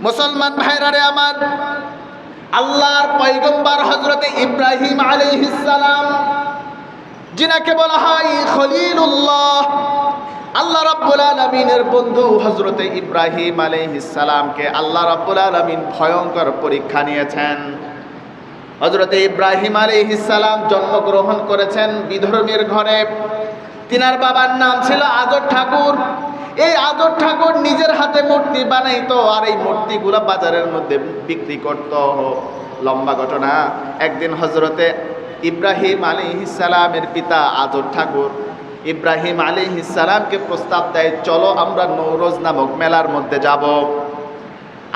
মুসলমান ভাইরারে আমার, আল্লাহর পয়গম্বর হজরতে ইব্রাহিম আলাইহিসসালাম যিনাকে বলা হয় খলিলুল্লাহ, আল্লাহ রাব্বুল আলামিনের বন্ধু হজরতে ইব্রাহিম আলাইহিস সালামকে আল্লাহ রাব্বুল আলামিন ভয়ঙ্কর পরীক্ষা নিয়েছেন। হজরতে ইব্রাহিম আলাইহিস সালাম জন্মগ্রহণ করেছেন বিধর্মীর ঘরে। তিনার বাবার নাম ছিল আজর ঠাকুর। এই আজর ঠাকুর নিজের হাতে মূর্তি বানাইতো, আর এই মূর্তিগুলো বাজারের মধ্যে বিক্রি করত। লম্বা ঘটনা। একদিন হজরতে ইব্রাহিম আলী সালামের পিতা আদর ঠাকুর ইব্রাহিম আলী সালামকে প্রস্তাব দেয়, চলো আমরা নৌরোজ নামক মেলার মধ্যে যাব।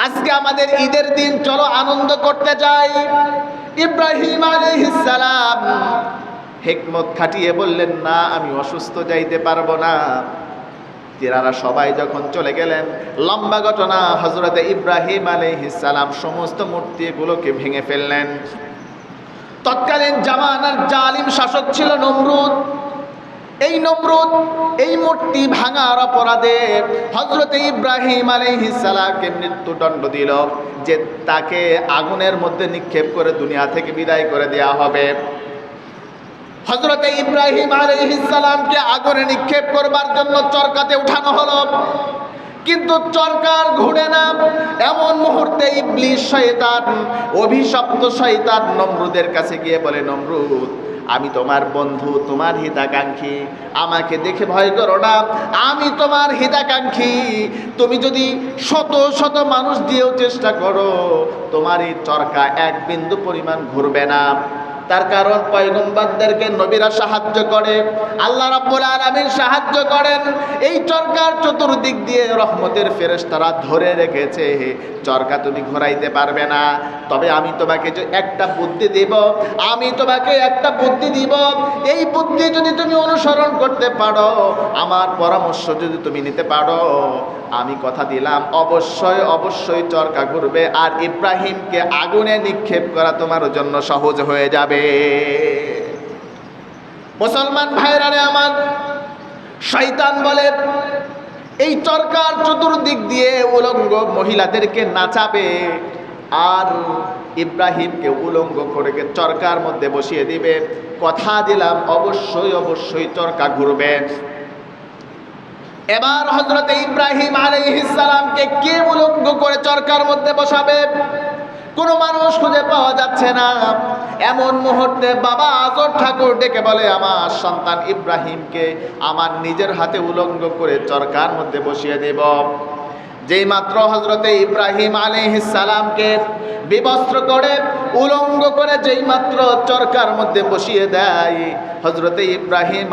আজকে আমাদের ঈদের দিন, চলো আনন্দ করতে যাই। ইব্রাহিম আলী সালাম হেকমত খাটিয়ে বললেন, না, আমি অসুস্থ যাইতে পারব না। তিনারা সবাই যখন চলে গেলেন, লম্বা ঘটনা হজরতে ইব্রাহিম সালাম সমস্ত মূর্তিগুলোকে ভেঙে ফেললেন। তৎকালীন জামানার জালিম শাসক ছিল নমরুদ। এই নমরুদ এই মূর্তি ভাঙার অপরাধে হজরতে ইব্রাহিম আলাইহিসালামকে মৃত্যুদণ্ড দিল, যে তাকে আগুনের মধ্যে নিক্ষেপ করে দুনিয়া থেকে বিদায় করে দেয়া হবে। হজরতে ইব্রাহিম আলাইহিসালামকে আগুনে নিক্ষেপ করবার জন্য চরকাতে উঠানো হলো। কিন্তু চরকার ঘুরে না। এমন মুহূর্তে ইবলিশ শয়তান, অভিশপ্ত শয়তান নমরুদের কাছে গিয়ে বলে, নমরুদ, আমি তোমার বন্ধু, তোমার হিতাকাঙ্ক্ষী। আমাকে দেখে ভয় করো না, আমি তোমার হিতাকাঙ্ক্ষী। তুমি যদি শত শত মানুষ দিয়েও চেষ্টা করো, তোমার এই চরকা এক বিন্দু পরিমাণ ঘুরবে না। তার কারণ পয়গম্বরদেরকে নবীরা সাহায্য করে। আল্লাহ রাব্বুল আলামিন সাহায্য করেন। এই চরকার চতুর্দিক দিয়ে রহমতের ফেরেশতারা ধরে রেখেছে। চরকা তুমি ঘোরাইতে পারবে না। তবে আমি তোমাকে যে একটা বুদ্ধি দিব, আমি তোমাকে একটা বুদ্ধি দিব। এই বুদ্ধি যদি তুমি অনুসরণ করতে পারো, আমার পরামর্শ যদি তুমি নিতে পারো, আমি কথা দিলাম, অবশ্যই অবশ্যই চরকা ঘুরবে। আর ইব্রাহিমকে আগুনে নিক্ষেপ করা তোমার জন্য সহজ হয়ে যাবে। মুসলমান ভাইরারে আমার, শয়তান বলে, এই চরকার চতুর্দিক দিয়ে উলঙ্গ মহিলাদেরকে নাচাবে আর ইব্রাহিমকে উলঙ্গ করে চরকার মধ্যে বসিয়ে দিবে। কথা দিলাম, অবশ্যই অবশ্যই চরকা ঘুরবে। এবার হজরতে ইব্রাহিম আলাইহিসসালামকে কে উলঙ্গ করে চরকার মধ্যে বসাবে? কোনো মানুষ খুঁজে পাওয়া যাচ্ছে না। এমন মুহূর্তে বাবা আজর ঠাকুর ডেকে বলে, আমার সন্তান ইব্রাহিমকে আমার নিজের হাতে উলঙ্গ করে চরকার মধ্যে বসিয়ে দেব। যেই মাত্র হজরতে ইব্রাহিম সালামকে বিবস্ত্র করে, উলঙ্গ করে যেই মাত্র চরকার মধ্যে বসিয়ে দেয় হজরতে ইব্রাহিম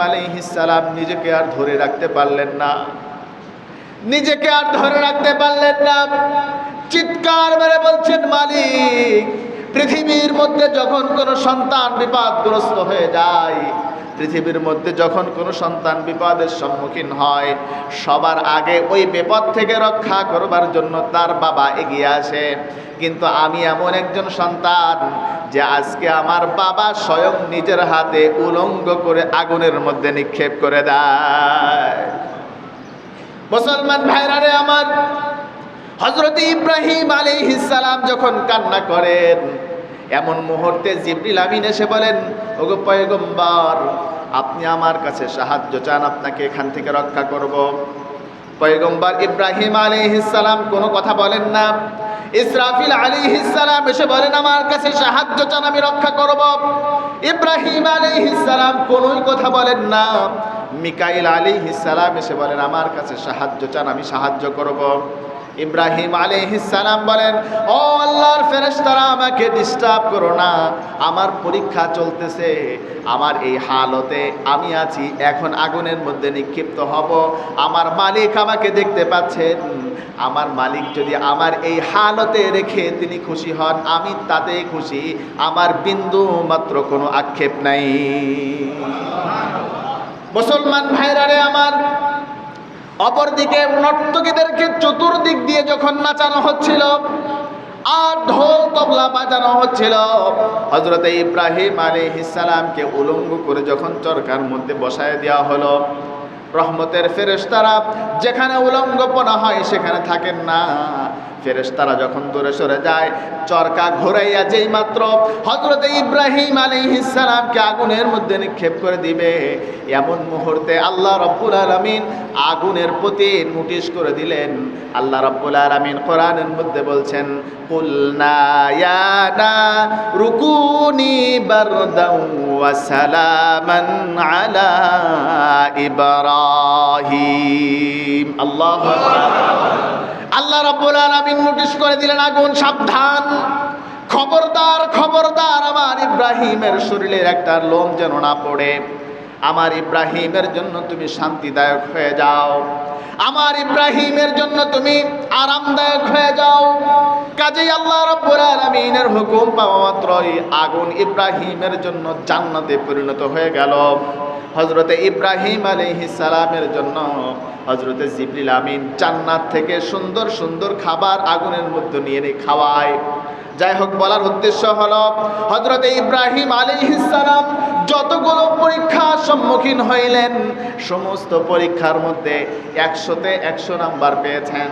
সালাম নিজেকে আর ধরে রাখতে পারলেন না। নিজেকে আর ধরে রাখতে পারলেন না। চিৎকার মেরে বলছেন, মালিক, পৃথিবীর মধ্যে যখন কোনো সন্তান বিপদগ্রস্ত হয়ে যায়, পৃথিবীর মধ্যে যখন কোনো সন্তান বিপদের সম্মুখীন হয়, সবার আগে ওই বিপদ থেকে রক্ষা করবার জন্য তার বাবা এগিয়ে আসে। কিন্তু আমি এমন একজন সন্তান যে আজকে আমার বাবা স্বয়ং নিজের হাতে উলঙ্গ করে আগুনের মধ্যে নিক্ষেপ করে দেয়। মুসলমান ভাইরারে আমার হজরত ইব্রাহিম সালাম যখন কান্না করেন, এমন মুহূর্তে জিবরিল আমিন এসে বলেন, ওগো পয়গম্বর, আপনি আমার কাছে সাহায্য চান, আপনাকে এখান থেকে রক্ষা করব। পয়গম্বর ইব্রাহিম সালাম কোনো কথা বলেন না। ইসরাফিল সালাম এসে বলেন, আমার কাছে সাহায্য চান, আমি রক্ষা করব। ইব্রাহিম সালাম কোনোই কথা বলেন না। মিকাইল সালাম এসে বলেন, আমার কাছে সাহায্য চান, আমি সাহায্য করব। ইব্রাহিম সালাম বলেন, ও আল্লাহর ফেরেশতারা, আমাকে ডিস্টার্ব করো না। আমার পরীক্ষা চলতেছে। আমার এই হালতে আমি আছি, এখন আগুনের মধ্যে নিক্ষিপ্ত হব। আমার মালিক আমাকে দেখতে পাচ্ছেন। আমার মালিক যদি আমার এই হালতে রেখে তিনি খুশি হন, আমি তাতে খুশি। আমার বিন্দু মাত্র কোনো আক্ষেপ নাই। মুসলমান ভাইরারে আমার অপরদিকে নর্তকীদেরকে চতুর্দিক দিয়ে যখন নাচানো হচ্ছিল আর ঢোল তবলা বাজানো হচ্ছিল হজরতে ইব্রাহিম আলী ইসালামকে উলঙ্গ করে যখন চরকার মধ্যে বসায় দেওয়া হলো, রহমতের ফেরেস্তারা যেখানে উলঙ্গপনা হয় সেখানে থাকেন না। ফেরেশতারা যখন দূরে সরে যায়, চরকা ঘোরাইয়া যেই মাত্র হজরত ইব্রাহিম আলাইহিস সালামকে আগুনের মধ্যে নিক্ষেপ করে দিবে, এমন মুহূর্তে আল্লাহ রব্বুল আলামিন আগুনের প্রতি নোটিশ করে দিলেন। আল্লাহ রব্বুল আলামিন কোরআনের মধ্যে বলছেন ওয়া সালামান আলা ইব্রাহিম। আল্লাহু আল্লাহ রাব্বুল আলামিন নোটিশ করে দিলেন, আগুন সাবধান। খবরদার খবরদার, আমার ইব্রাহিমের শরীরের একটা লোম যেন না পড়ে। আমার ইব্রাহিমের জন্য তুমি শান্তিদায়ক হয়ে যাও। আমার ইব্রাহিমের জন্য তুমি আরামদায়ক হয়ে যাও। কাজেই আল্লাহ রাব্বুল আলামিনের হুকুম পাওয়া মাত্রই আগুন ইব্রাহিমের জন্য জান্নাতে পরিণত হয়ে গেল। হজরতে ইব্রাহিম আলাইহিস সালামের জন্য হজরতে জিবরিল আমিন জান্নাত থেকে সুন্দর সুন্দর খাবার আগুনের মধ্যে নিয়ে এনে খাওয়ায়। যাই হোক, বলার উদ্দেশ্য হলো হজরতে ইব্রাহিম আলাইহিস সালাম যতগুলো পরীক্ষার সম্মুখীন হইলেন সমস্ত পরীক্ষার মধ্যে একশোতে একশো নাম্বার পেয়েছেন।